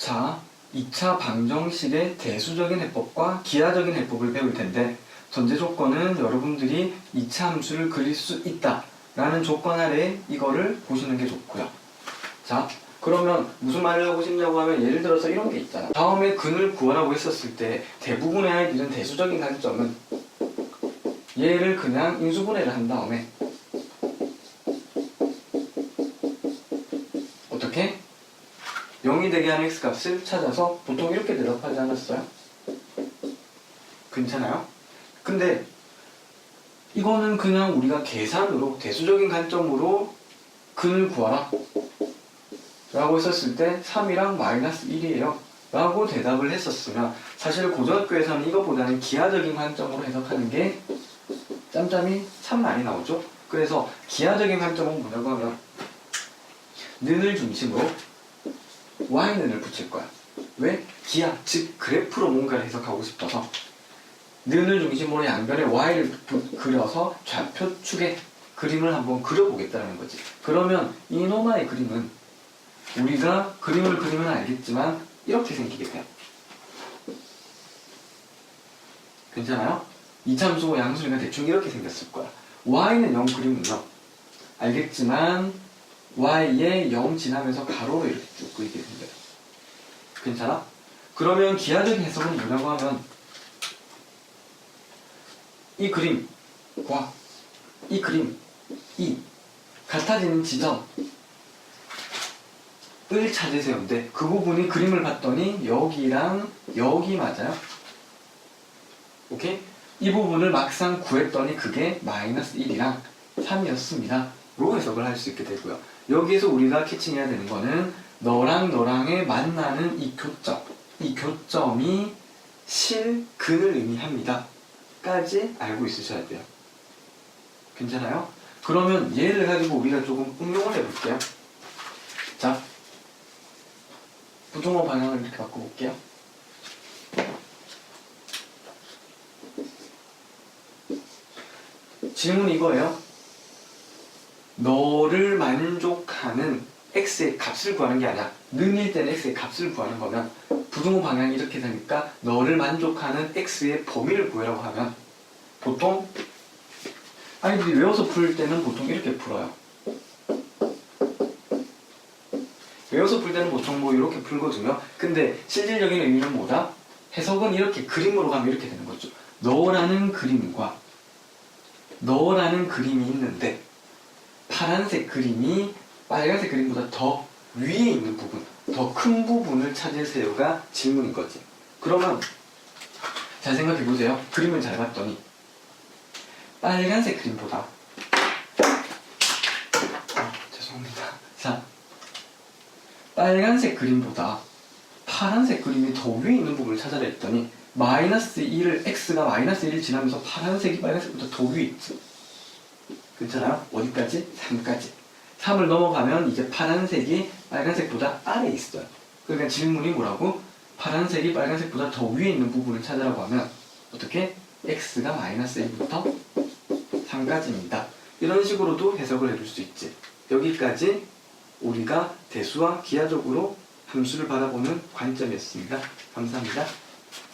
자, 2차 방정식의 대수적인 해법과 기하적인 해법을 배울 텐데 전제 조건은 여러분들이 2차 함수를 그릴 수 있다 라는 조건 아래 이거를 보시는 게 좋고요. 자, 그러면 무슨 말을 하고 싶냐고 하면 예를 들어서 이런 게 있잖아. 다음에 근을 구하라고 했었을 때 대부분의 아이들은 대수적인 관점은 얘를 그냥 인수분해를 한 다음에 어떻게? 0이 되게 하는 x값을 찾아서 보통 이렇게 대답하지 않았어요? 괜찮아요? 근데 이거는 그냥 우리가 계산으로 대수적인 관점으로 근을 구하라 라고 했었을 때 3이랑 마이너스 1이에요 라고 대답을 했었으면 사실 고등학교에서는 이거보다는 기하적인 관점으로 해석하는 게 짬짬이 참 많이 나오죠 그래서 기하적인 관점은 뭐냐고 하면 는을 중심으로 y는을 붙일 거야 왜? 기하, 즉 그래프로 뭔가를 해석하고 싶어서 는을 중심으로 양변에 y를 부- 그려서 좌표축에 그림을 한번 그려보겠다는 거지 그러면 이노마의 그림은 우리가 그림을 그리면 알겠지만 이렇게 생기게 돼요. 괜찮아요? 이참수 양수니까 대충 이렇게 생겼을 거야. y는 0 그리면요. 알겠지만 y에 0 지나면서 가로로 이렇게 쭉 그리게 생겨요. 괜찮아? 그러면 기하적인 해석은 뭐냐고 하면 이 그림과 이 그림 이 같아지는 지점 을 찾으세요. 근데 그 부분이 그림을 봤더니 여기랑 여기 맞아요. 오케이? 이 부분을 막상 구했더니 그게 마이너스 1이랑 3이었습니다. 로 해석을 할 수 있게 되고요. 여기에서 우리가 캐칭해야 되는 거는 너랑 너랑의 만나는 이 교점. 이 교점이 실근을 의미합니다. 까지 알고 있으셔야 돼요. 괜찮아요? 그러면 얘를 가지고 우리가 조금 응용을 해볼게요. 자, 부동어 방향을 이렇게 바꿔볼게요. 질문이 이거예요. 너를 만족 하는 x의 값을 구하는 게 아니라 능일 때는 x의 값을 구하는 거면 부등호 방향이 이렇게 되니까 너를 만족하는 x의 범위를 구하라고 하면 보통 아이들이 외워서 풀 때는 보통 이렇게 풀어요. 외워서 풀 때는 보통 뭐 이렇게 풀거든요. 근데 실질적인 의미는 뭐다? 해석은 이렇게 그림으로 가면 이렇게 되는 거죠. 너라는 그림과 너라는 그림이 있는데 파란색 그림이 빨간색 그림보다 더 위에 있는 부분, 더 큰 부분을 찾으세요가 질문인 거지. 그러면 잘 생각해 보세요. 그림을 잘 봤더니 빨간색 그림보다 아, 죄송합니다. 자, 빨간색 그림보다 파란색 그림이 더 위에 있는 부분을 찾아라 했더니 마이너스 1을 x가 마이너스 1을 지나면서 파란색이 빨간색보다 더 위에 있지 괜찮아요? 어디까지? 3까지 3을 넘어가면 이제 파란색이 빨간색보다 아래에 있어요 그러니까 질문이 뭐라고? 파란색이 빨간색보다 더 위에 있는 부분을 찾으라고 하면 어떻게? x가 마이너스 1부터 3까지입니다 이런 식으로도 해석을 해줄 수 있지 여기까지 우리가 대수와 기하적으로 함수를 바라보는 관점이었습니다. 감사합니다.